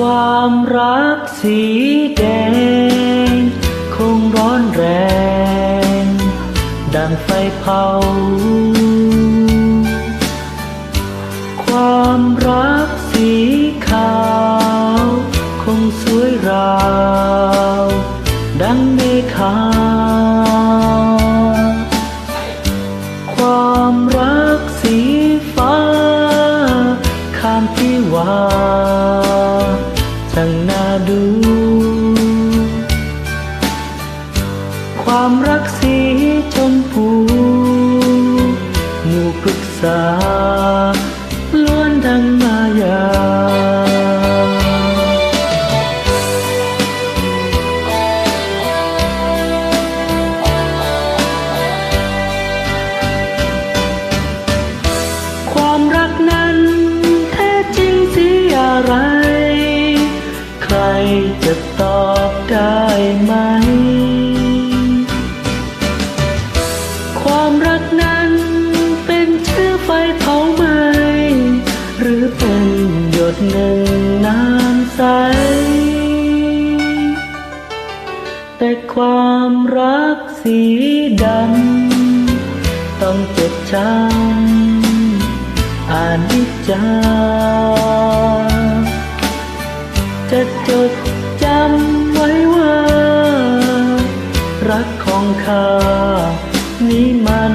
ความรักสีแดง คงร้อนแรง ดังไฟเผา ความรักสีขาว คงสวยราว ดังเมฆา ความรักสีชมพู หมู่ปรึกษา แต่ความรักสีดำต้องเจ็บช้ำอานิจจาจะจดจำไว้ว่า รักของข้านี้มัน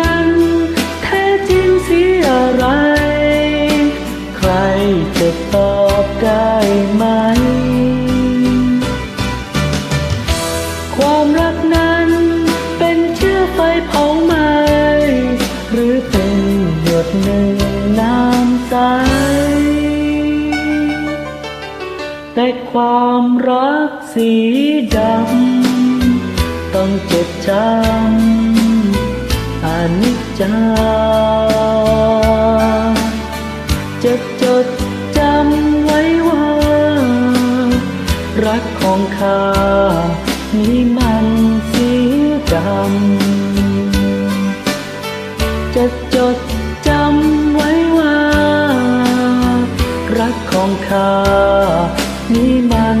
นั้น แท้จริงสีอะไร ใครจะตอบได้ไหม ความรักนั้นเป็นเชื้อไฟเผาไหม หรือเป็นหยดหนึ่งน้ำใสแต่ความรักสีดำ ต้องเจ็บช้ำ จจาจะจดจำไว้ว่า รักของข้านี้มันสีดำจะจดจำไว้ว่า รักของข้านี้มัน